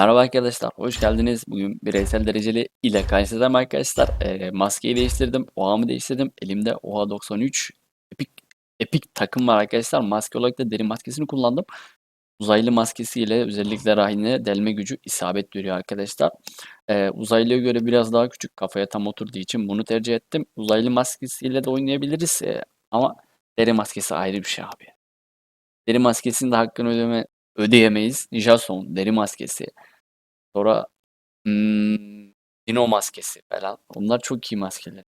Merhaba arkadaşlar, hoş geldiniz. Bugün bireysel dereceli ile karşınızdayım arkadaşlar. Ee, maskeyi değiştirdim, OHA'mı değiştirdim. Elimde OHA 93 Epic, Epic takım var arkadaşlar. Maske olarak da deri maskesini kullandım. Uzaylı maskesiyle özellikle rahine delme gücü isabet veriyor arkadaşlar. Ee, uzaylıya göre biraz daha küçük kafaya tam oturduğu için bunu tercih ettim. Uzaylı maskesiyle de oynayabiliriz Ee, ama deri maskesi ayrı bir şey abi. Deri maskesinin de hakkını ödeme, ödeyemeyiz. Jason deri maskesi. Sonra hmm, Dino maskesi falan. Onlar çok iyi maskeler.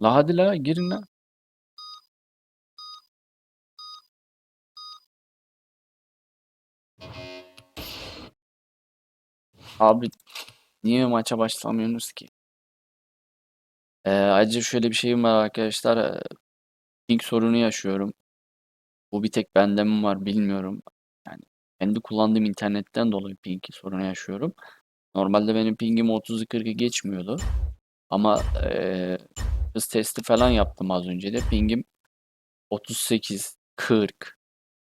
La hadi la girin la. Abi niye maça başlamıyorsunuz ki? Ee, ayrıca şöyle bir şeyim var arkadaşlar. Ee, Ping sorunu yaşıyorum. Bu bir tek bende mi var bilmiyorum. Yani kendi kullandığım internetten dolayı ping sorunu yaşıyorum. Normalde benim pingim 30'u 40'ı geçmiyordu. Ama eee, hız testi falan yaptım az önce de. Pingim 38, 40,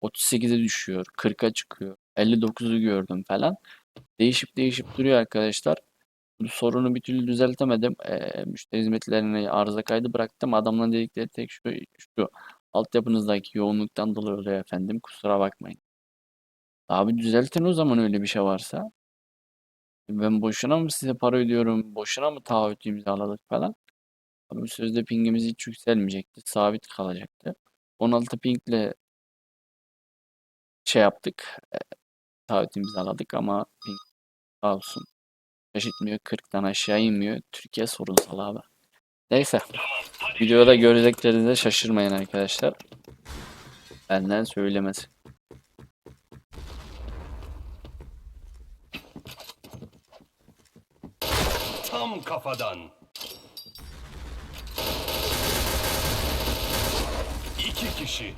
38'e düşüyor, 40'a çıkıyor. 59'u gördüm falan. Değişip değişip duruyor arkadaşlar. Bu sorunu bir türlü düzeltemedim. Eee, müşteri hizmetlerine arıza kaydı bıraktım. Adamların dedikleri tek şu, şu altyapınızdaki yoğunluktan dolayı oluyor efendim. Kusura bakmayın. Abi düzeltin o zaman öyle bir şey varsa. Ben boşuna mı size para ödüyorum? Boşuna mı taahhüt imzaladık falan? Abi sözde pingimiz hiç yükselmeyecekti. Sabit kalacaktı. 16 pingle şey yaptık. E, taahhüt imzaladık ama ping sağ olsun. Şaşırtmıyor. 40'tan aşağı inmiyor. Türkiye sorunsal abi. Neyse. Videoda göreceklerinize şaşırmayın arkadaşlar. Benden söylemesi. Tam kafadan. İki kişi.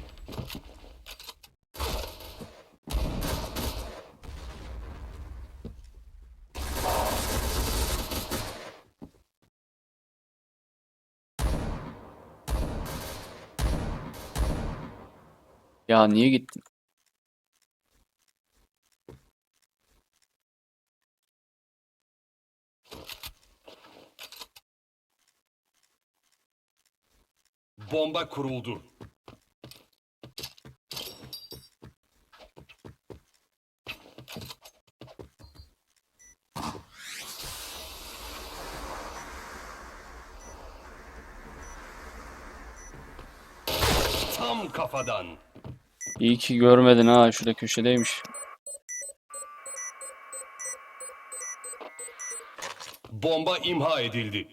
Ya niye gittin? Bomba kuruldu. Tam kafadan. İyi ki görmedin ha. Şurada köşedeymiş. Bomba imha edildi.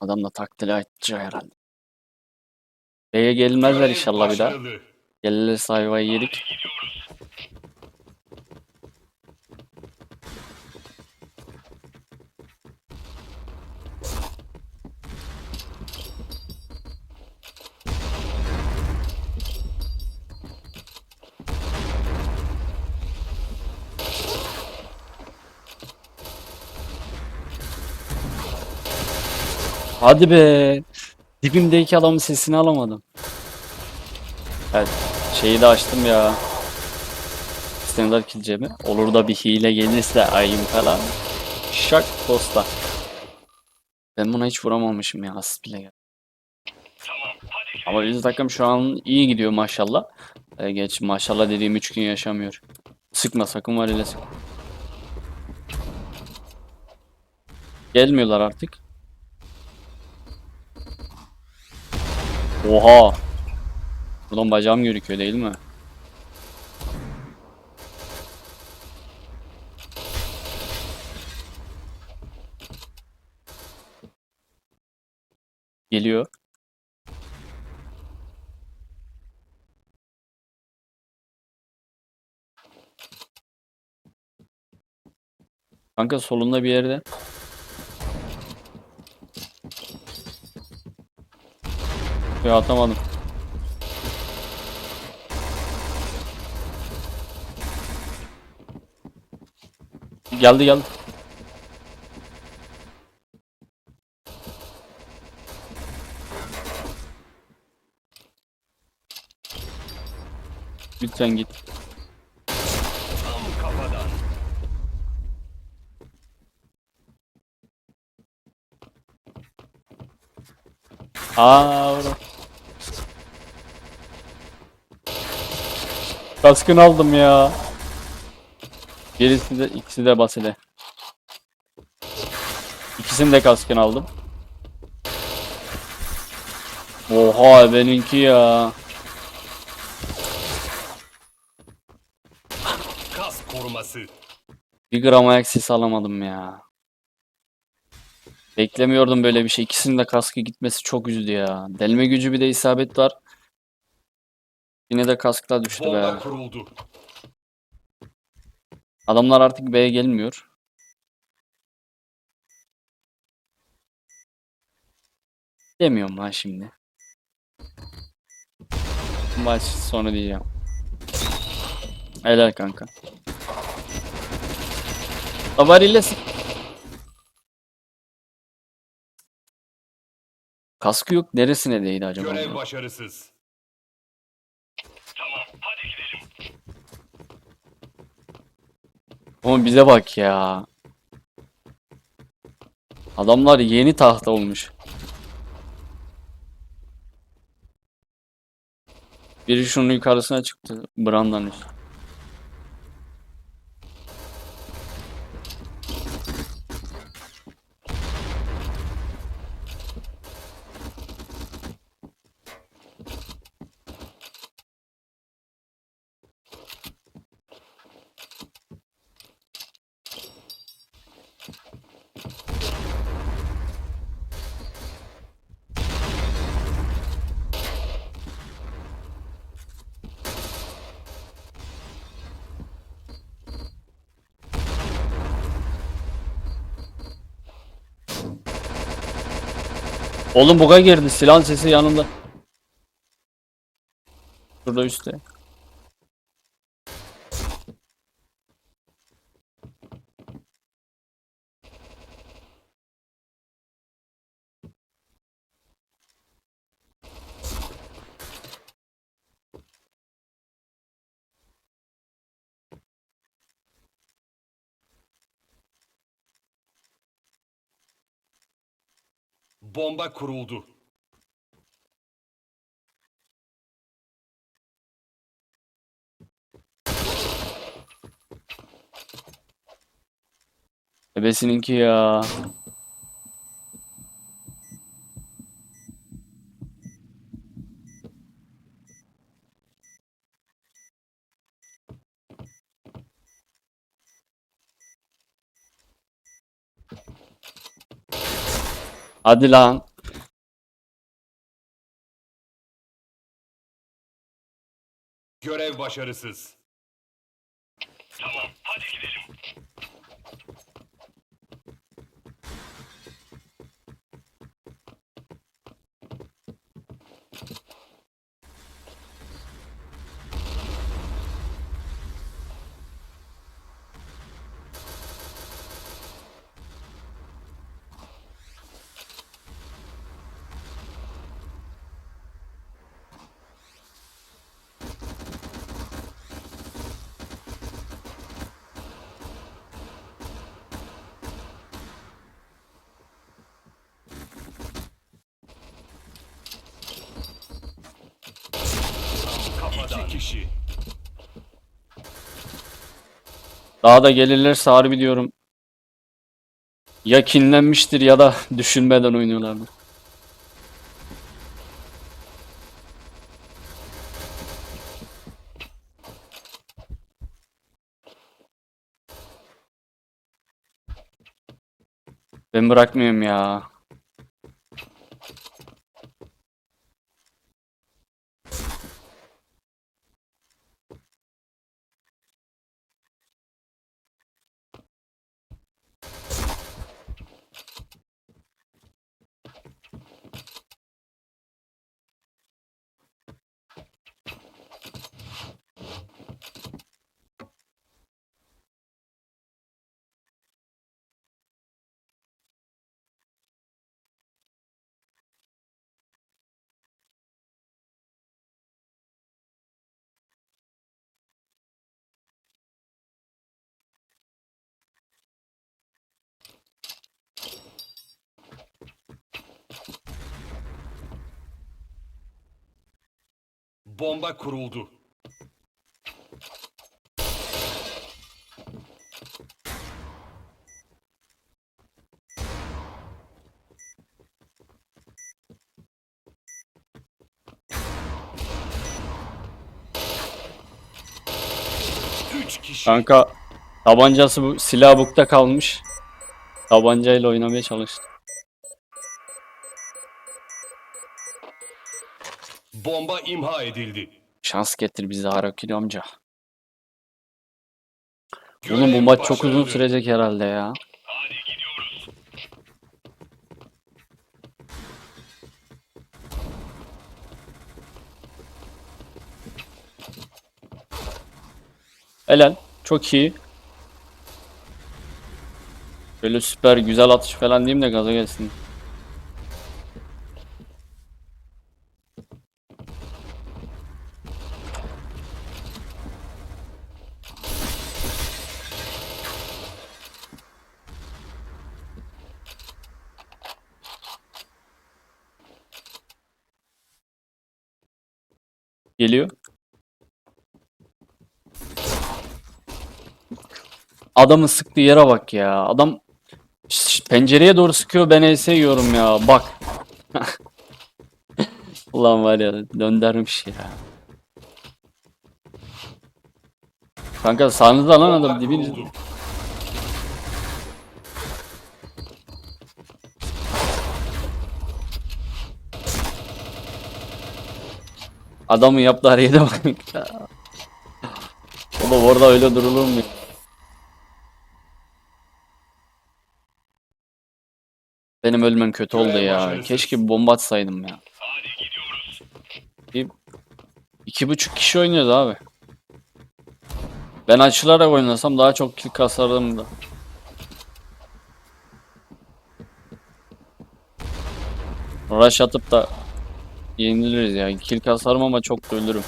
Adam da taktile açacak herhalde. B'ye gelmezler inşallah bir daha. Gelirse ayvayı yedik. Hadi be. Dibimdeki adamın sesini alamadım. Evet, şeyi de açtım ya. Standart killcemi. Olur da bir hile gelirse ayım falan. Şak posta. Ben buna hiç vuramamışım ya asist bile geldi. Ama bizim takım şu an iyi gidiyor maşallah. Ee, geç maşallah dediğim 3 gün yaşamıyor. Sıkma sakın var ile sık. Gelmiyorlar artık. Oha. Buradan bacağım gözüküyor değil mi? Geliyor. Kanka solunda bir yerde. Ya atamadım. Geldi geldi. Lütfen git. Aa orada. Kaskını aldım ya. Gerisi de ikisi de basile. İkisini de kaskını aldım. Oha benimki ya. Kas koruması. Bir gram ayak sesi alamadım ya. Beklemiyordum böyle bir şey. İkisinin de kaskı gitmesi çok üzdü ya. Delme gücü bir de isabet var. Yine de kaskla düştü Bomba be. kuruldu. Adamlar artık B'ye gelmiyor. Demiyorum lan şimdi. Maç sonu diyeceğim. Helal kanka. Havariyle sık. Kaskı yok. Neresine değdi acaba? Görev başarısız. Ama bize bak ya. Adamlar yeni tahta olmuş. Biri şunun yukarısına çıktı. Brandan üst. Oğlum buga girdi. Silah sesi yanında. Şurada üstte. Bomba kuruldu. Ebesininki ya. Hadi lan. Görev başarısız. İki kişi. Daha da gelirlerse harbi diyorum. Ya kinlenmiştir ya da düşünmeden oynuyorlardır. Ben bırakmıyorum ya. Bomba kuruldu. Üç. Kanka tabancası bu silah bukta kalmış. Tabancayla oynamaya çalıştı. Bomba imha edildi. Şans getir bize Harakiri amca. Görev Oğlum bu maç çok uzun başarılı. sürecek herhalde ya. Helal. Çok iyi. Böyle süper güzel atış falan diyeyim de gaza gelsin. Geliyor. Adamın sıktığı yere bak ya. Adam Şş, pencereye doğru sıkıyor ben ES yiyorum ya. Bak. Ulan var ya döndermiş ya. Kanka sağınızda lan adam dibinizde. Adamın yaptığı harekete bak. ya. Oğlum orada öyle durulur mu? Benim ölmem kötü oldu ya. Keşke bir bomba atsaydım ya. Bir, iki buçuk kişi oynuyordu abi. Ben açılarak oynasam daha çok kill kasardım da. Rush atıp da yeniliriz ya. Kill kasarım ama çok da ölürüm.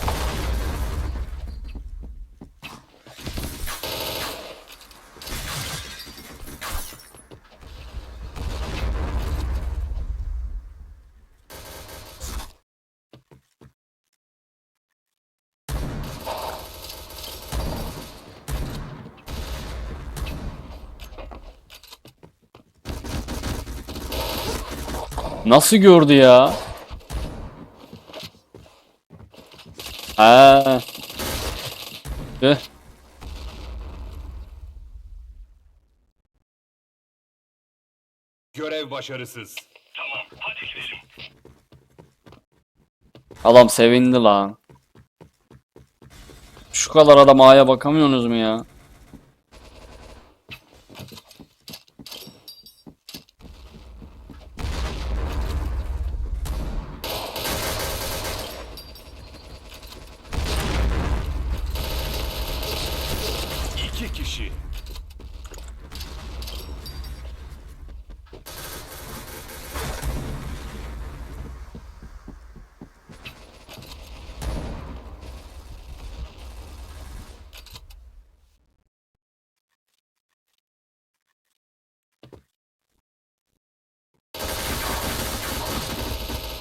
Nasıl gördü ya? Ha. Tüh. Görev başarısız. Adam sevindi lan. Şu kadar adam A'ya bakamıyorsunuz mu ya? İki kişi.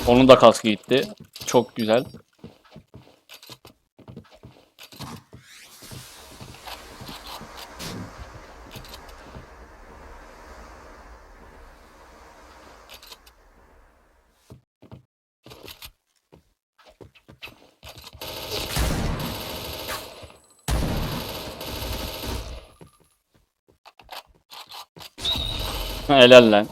Onun da kaskı gitti. Çok güzel. Helal lan.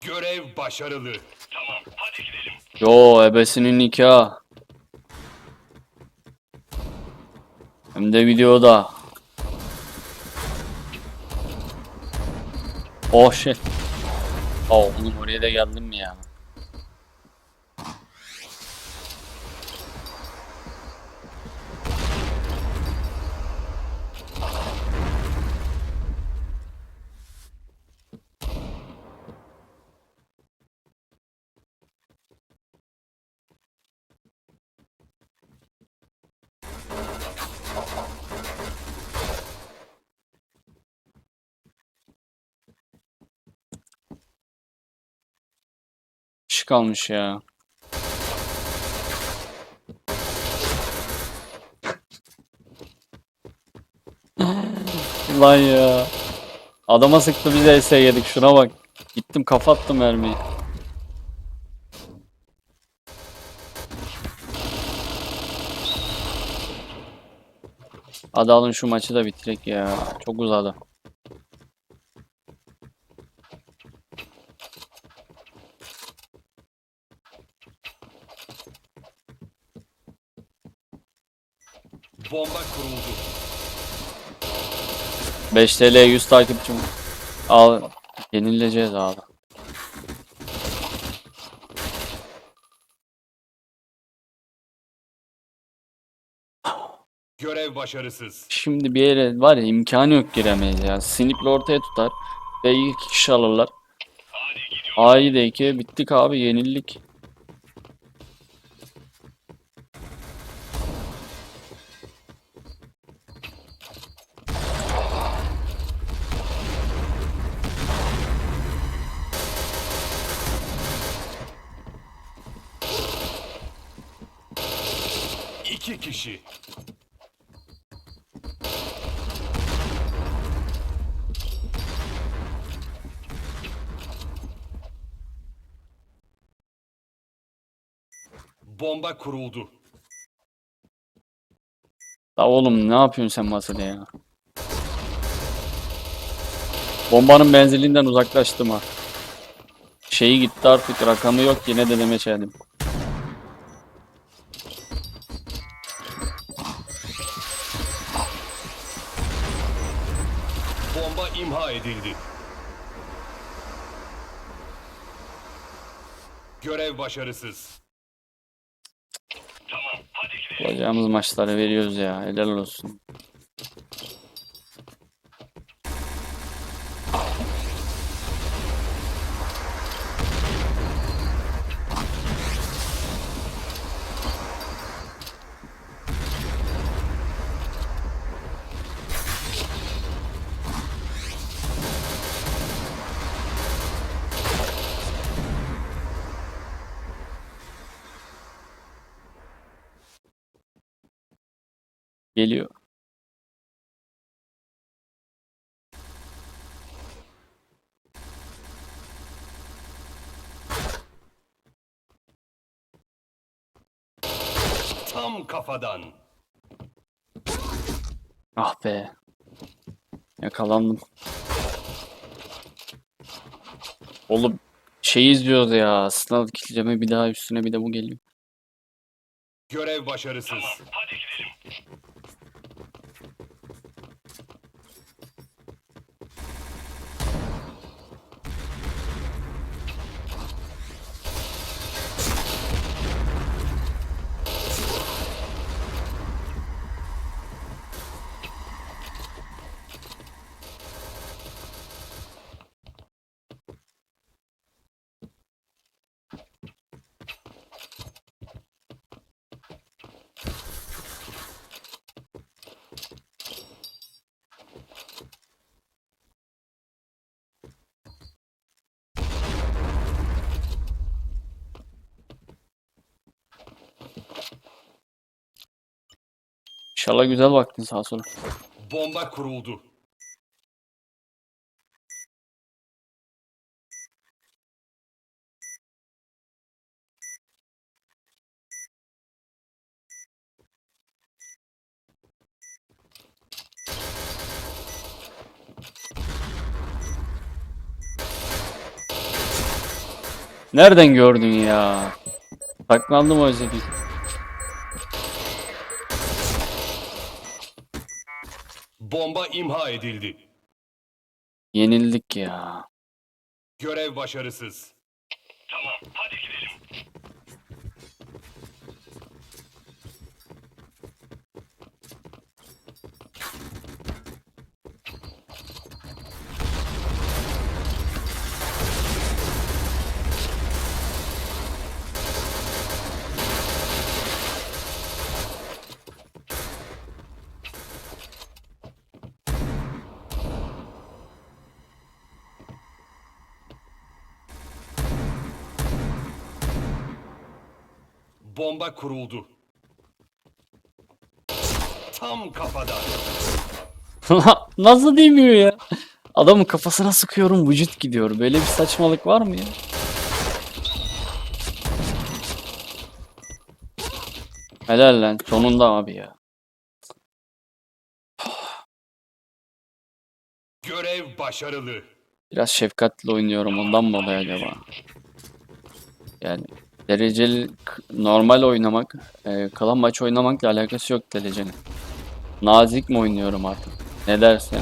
Görev başarılı. Yo ebesinin nikahı. Hem de videoda. Oh shit. Oh oğlum oraya da geldim mi ya? Kalmış ya. Lan ya. Adama sıktı biz de yedik şuna bak. Gittim kafa attım mermiyi. Hadi alın şu maçı da bitirek ya. Çok uzadı. Bomba kuruldu. 5 TL 100 takipçim. Al. Yenileceğiz abi. Görev başarısız. Şimdi bir yere var ya imkanı yok giremeyiz ya. Snip'le ortaya tutar. Ve iki kişi alırlar. A'yı da iki. Bittik abi yenildik. İki kişi. Bomba kuruldu. La oğlum ne yapıyorsun sen masada ya? Bombanın menzilinden uzaklaştım ha. Şeyi gitti artık rakamı yok yine de demeç edelim. Bomba imha edildi. Görev başarısız. Olacağımız maçları veriyoruz ya helal olsun. Geliyor. Tam kafadan. Ah be. Yakalandım. Oğlum şey izliyoruz ya. Sınav kitleme bir daha üstüne bir de bu geliyor. Görev başarısız. İnşallah güzel baktın sağa sola. Bomba kuruldu. Nereden gördün ya? Saklandım o yüzden. Bomba imha edildi. Yenildik ya. Görev başarısız. Bomba kuruldu. Tam kafada. Nasıl değmiyor ya? Adamın kafasına sıkıyorum vücut gidiyor. Böyle bir saçmalık var mı ya? Helal lan. Sonunda abi ya. Görev başarılı. Biraz şefkatli oynuyorum ondan mı oluyor acaba? Yani dereceli normal oynamak, e, kalan maç oynamakla alakası yok derecenin. Nazik mi oynuyorum artık? Ne dersin?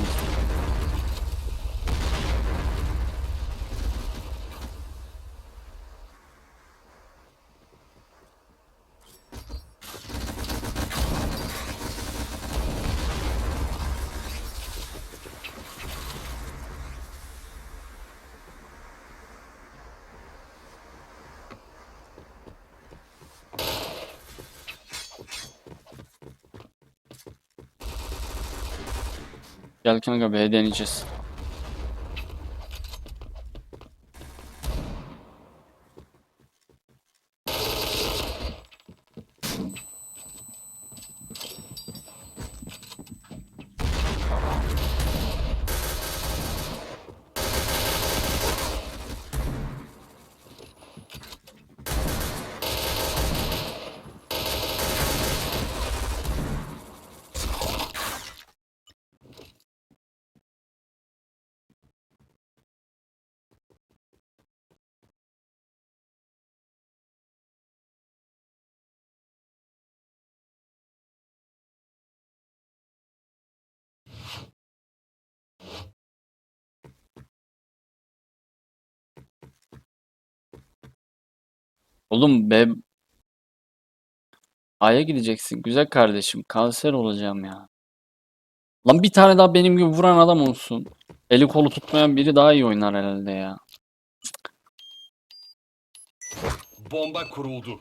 Kanka B deneyeceğiz. Oğlum B A'ya gideceksin. Güzel kardeşim. Kanser olacağım ya. Lan bir tane daha benim gibi vuran adam olsun. Eli kolu tutmayan biri daha iyi oynar herhalde ya. Bomba kuruldu.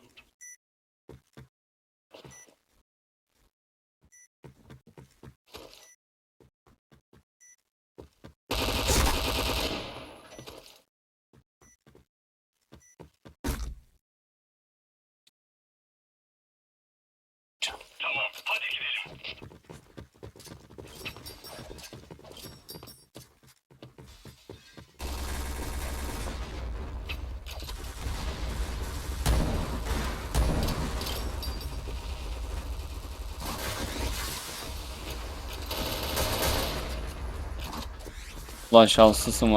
Lan şanslısın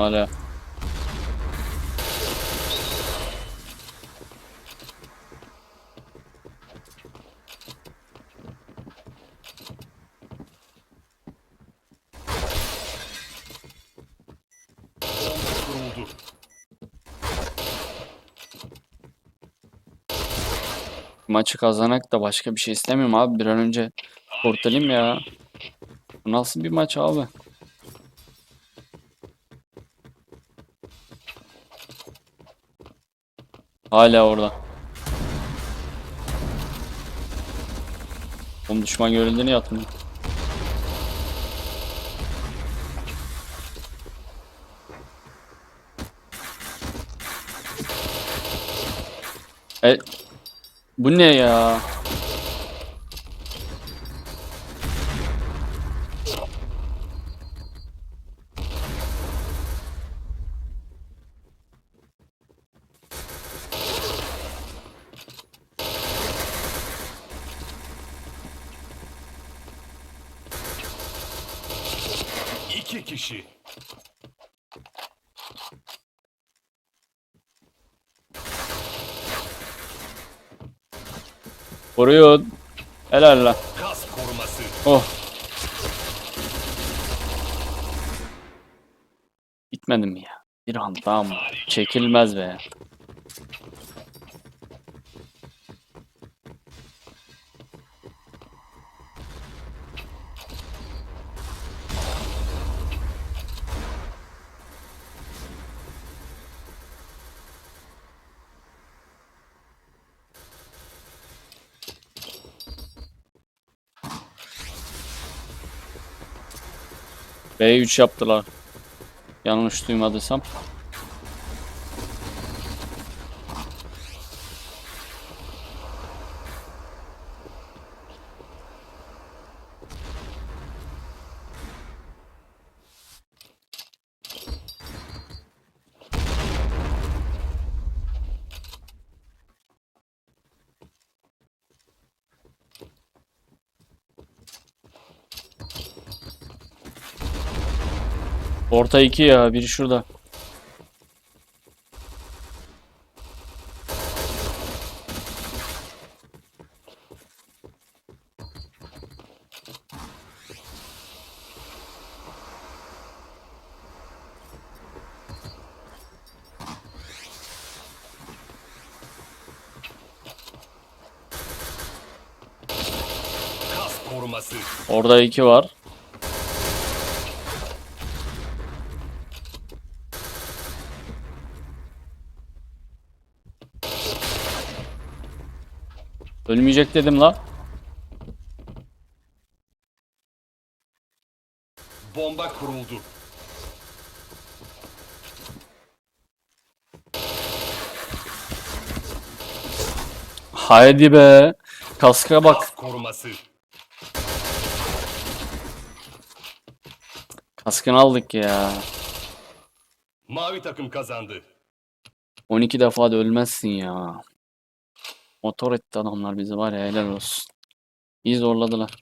kuruldu. Maçı kazanak da başka bir şey istemiyorum abi. Bir an önce kurtulayım ya. Bu nasıl bir maç abi? Hala orada. Oğlum düşman görüldüğünü yatmıyor. E, bu ne ya? İki kişi. Vuruyor. Helal lan. Kas koruması. Oh. Bitmedi mi ya? Bir an daha mı? Çekilmez be. B3 yaptılar. Yanlış duymadıysam. Orta 2 ya. Biri şurada. Orada 2 var. Ölmeyecek dedim la. Bomba kuruldu. Haydi be. Kaska bak. Kas koruması. Kaskını aldık ya. Mavi takım kazandı. 12 defa da ölmezsin ya. Motor etti adamlar bizi var ya helal olsun. İyi zorladılar.